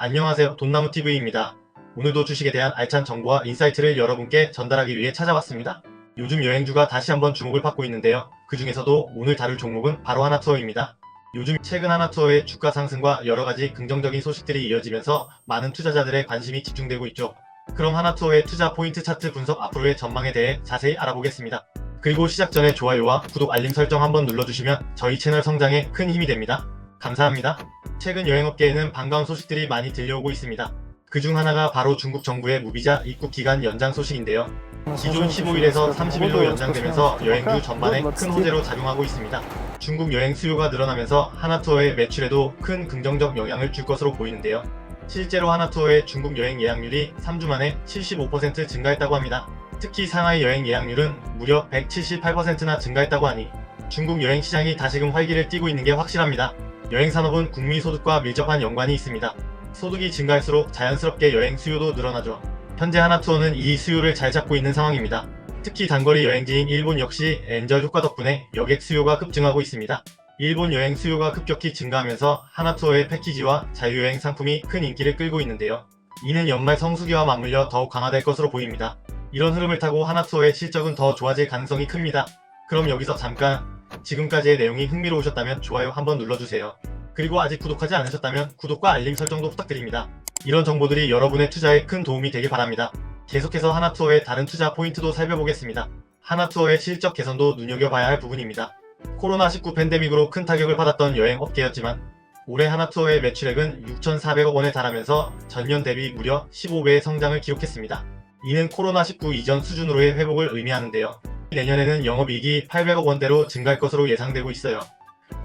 안녕하세요. 돈나무TV입니다. 오늘도 주식에 대한 알찬 정보와 인사이트를 여러분께 전달하기 위해 찾아왔습니다. 요즘 여행주가 다시 한번 주목을 받고 있는데요. 그 중에서도 오늘 다룰 종목은 바로 하나투어입니다. 요즘 최근 하나투어의 주가 상승과 여러 가지 긍정적인 소식들이 이어지면서 많은 투자자들의 관심이 집중되고 있죠. 그럼 하나투어의 투자 포인트 차트 분석 앞으로의 전망에 대해 자세히 알아보겠습니다. 그리고 시작 전에 좋아요와 구독 알림 설정 한번 눌러주시면 저희 채널 성장에 큰 힘이 됩니다. 감사합니다. 최근 여행업계에는 반가운 소식들이 많이 들려오고 있습니다. 그 중 하나가 바로 중국 정부의 무비자 입국 기간 연장 소식인데요. 기존 15일에서 30일로 연장되면서 여행주 전반에 큰 호재로 작용하고 있습니다. 중국 여행 수요가 늘어나면서 하나투어의 매출에도 큰 긍정적 영향을 줄 것으로 보이는데요. 실제로 하나투어의 중국 여행 예약률이 3주 만에 75% 증가했다고 합니다. 특히 상하이 여행 예약률은 무려 178%나 증가했다고 하니 중국 여행 시장이 다시금 활기를 띠고 있는 게 확실합니다. 여행 산업은 국민 소득과 밀접한 연관이 있습니다. 소득이 증가할수록 자연스럽게 여행 수요도 늘어나죠. 현재 하나투어는 이 수요를 잘 잡고 있는 상황입니다. 특히 단거리 여행지인 일본 역시 엔저 효과 덕분에 여객 수요가 급증하고 있습니다. 일본 여행 수요가 급격히 증가하면서 하나투어의 패키지와 자유여행 상품이 큰 인기를 끌고 있는데요. 이는 연말 성수기와 맞물려 더욱 강화될 것으로 보입니다. 이런 흐름을 타고 하나투어의 실적은 더 좋아질 가능성이 큽니다. 그럼 여기서 잠깐 지금까지의 내용이 흥미로우셨다면 좋아요 한번 눌러주세요. 그리고 아직 구독하지 않으셨다면 구독과 알림 설정도 부탁드립니다. 이런 정보들이 여러분의 투자에 큰 도움이 되길 바랍니다. 계속해서 하나투어의 다른 투자 포인트도 살펴보겠습니다. 하나투어의 실적 개선도 눈여겨봐야 할 부분입니다. 코로나19 팬데믹으로 큰 타격을 받았던 여행 업계였지만 올해 하나투어의 매출액은 6,400억 원에 달하면서 전년 대비 무려 15배의 성장을 기록했습니다. 이는 코로나19 이전 수준으로의 회복을 의미하는데요. 내년에는 영업이익이 800억 원대로 증가할 것으로 예상되고 있어요.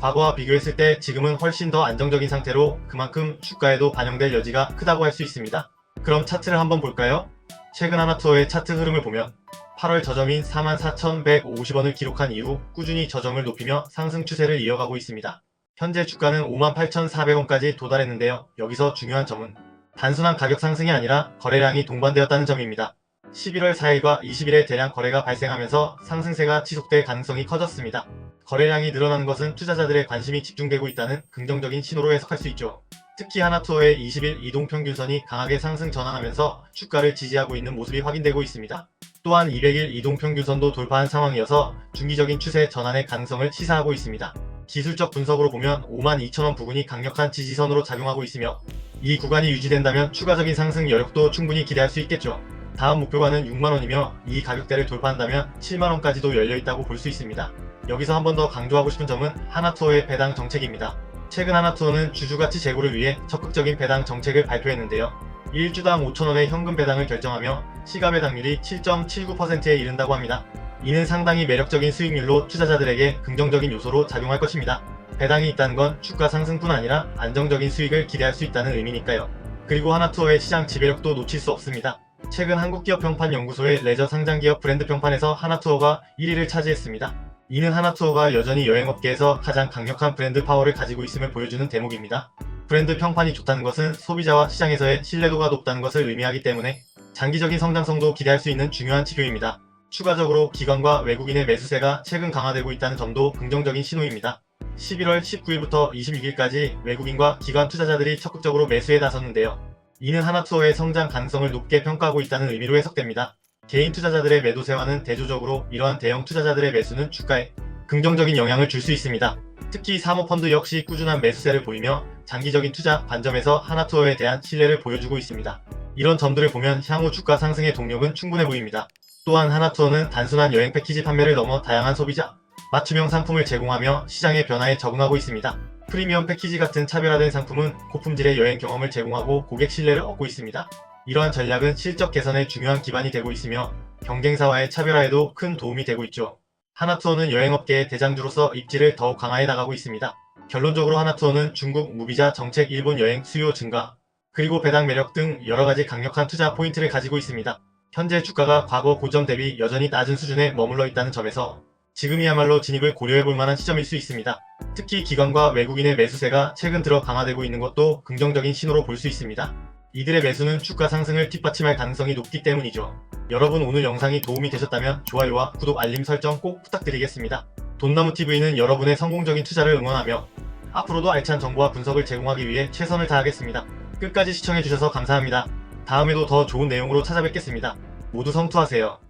과거와 비교했을 때 지금은 훨씬 더 안정적인 상태로 그만큼 주가에도 반영될 여지가 크다고 할 수 있습니다. 그럼 차트를 한번 볼까요? 최근 하나투어의 차트 흐름을 보면 8월 저점인 44,150원을 기록한 이후 꾸준히 저점을 높이며 상승 추세를 이어가고 있습니다. 현재 주가는 58,400원까지 도달했는데요. 여기서 중요한 점은 단순한 가격 상승이 아니라 거래량이 동반되었다는 점입니다. 11월 4일과 20일에 대량 거래가 발생하면서 상승세가 지속될 가능성이 커졌습니다. 거래량이 늘어나는 것은 투자자들의 관심이 집중되고 있다는 긍정적인 신호로 해석할 수 있죠. 특히 하나투어의 20일 이동평균선이 강하게 상승 전환하면서 주가를 지지하고 있는 모습이 확인되고 있습니다. 또한 200일 이동평균선도 돌파한 상황이어서 중기적인 추세 전환의 가능성을 시사하고 있습니다. 기술적 분석으로 보면 52,000원 부근이 강력한 지지선으로 작용하고 있으며 이 구간이 유지된다면 추가적인 상승 여력도 충분히 기대할 수 있겠죠. 다음 목표가는 6만원이며 이 가격대를 돌파한다면 7만원까지도 열려있다고 볼 수 있습니다. 여기서 한 번 더 강조하고 싶은 점은 하나투어의 배당 정책입니다. 최근 하나투어는 주주가치 제고를 위해 적극적인 배당 정책을 발표했는데요. 1주당 5천원의 현금 배당을 결정하며 시가 배당률이 7.79%에 이른다고 합니다. 이는 상당히 매력적인 수익률로 투자자들에게 긍정적인 요소로 작용할 것입니다. 배당이 있다는 건 주가 상승뿐 아니라 안정적인 수익을 기대할 수 있다는 의미니까요. 그리고 하나투어의 시장 지배력도 놓칠 수 없습니다. 최근 한국기업 평판 연구소의 레저 상장 기업 브랜드 평판에서 하나투어가 1위를 차지했습니다. 이는 하나투어가 여전히 여행업계에서 가장 강력한 브랜드 파워를 가지고 있음을 보여주는 대목입니다. 브랜드 평판이 좋다는 것은 소비자와 시장에서의 신뢰도가 높다는 것을 의미하기 때문에 장기적인 성장성도 기대할 수 있는 중요한 지표입니다. 추가적으로 기관과 외국인의 매수세가 최근 강화되고 있다는 점도 긍정적인 신호입니다. 11월 19일부터 26일까지 외국인과 기관 투자자들이 적극적으로 매수에 나섰는데요. 이는 하나투어의 성장 가능성을 높게 평가하고 있다는 의미로 해석됩니다. 개인 투자자들의 매도세와는 대조적으로 이러한 대형 투자자들의 매수는 주가에 긍정적인 영향을 줄 수 있습니다. 특히 사모펀드 역시 꾸준한 매수세를 보이며 장기적인 투자 관점에서 하나투어에 대한 신뢰를 보여주고 있습니다. 이런 점들을 보면 향후 주가 상승의 동력은 충분해 보입니다. 또한 하나투어는 단순한 여행 패키지 판매를 넘어 다양한 소비자, 맞춤형 상품을 제공하며 시장의 변화에 적응하고 있습니다. 프리미엄 패키지 같은 차별화된 상품은 고품질의 여행 경험을 제공하고 고객 신뢰를 얻고 있습니다. 이러한 전략은 실적 개선에 중요한 기반이 되고 있으며 경쟁사와의 차별화에도 큰 도움이 되고 있죠. 하나투어는 여행업계의 대장주로서 입지를 더욱 강화해 나가고 있습니다. 결론적으로 하나투어는 중국 무비자 정책 일본 여행 수요 증가, 그리고 배당 매력 등 여러가지 강력한 투자 포인트를 가지고 있습니다. 현재 주가가 과거 고점 대비 여전히 낮은 수준에 머물러 있다는 점에서 지금이야말로 진입을 고려해 볼 만한 시점일 수 있습니다. 특히 기관과 외국인의 매수세가 최근 들어 강화되고 있는 것도 긍정적인 신호로 볼 수 있습니다. 이들의 매수는 주가 상승을 뒷받침할 가능성이 높기 때문이죠. 여러분 오늘 영상이 도움이 되셨다면 좋아요와 구독 알림 설정 꼭 부탁드리겠습니다. 돈나무TV는 여러분의 성공적인 투자를 응원하며 앞으로도 알찬 정보와 분석을 제공하기 위해 최선을 다하겠습니다. 끝까지 시청해주셔서 감사합니다. 다음에도 더 좋은 내용으로 찾아뵙겠습니다. 모두 성투하세요.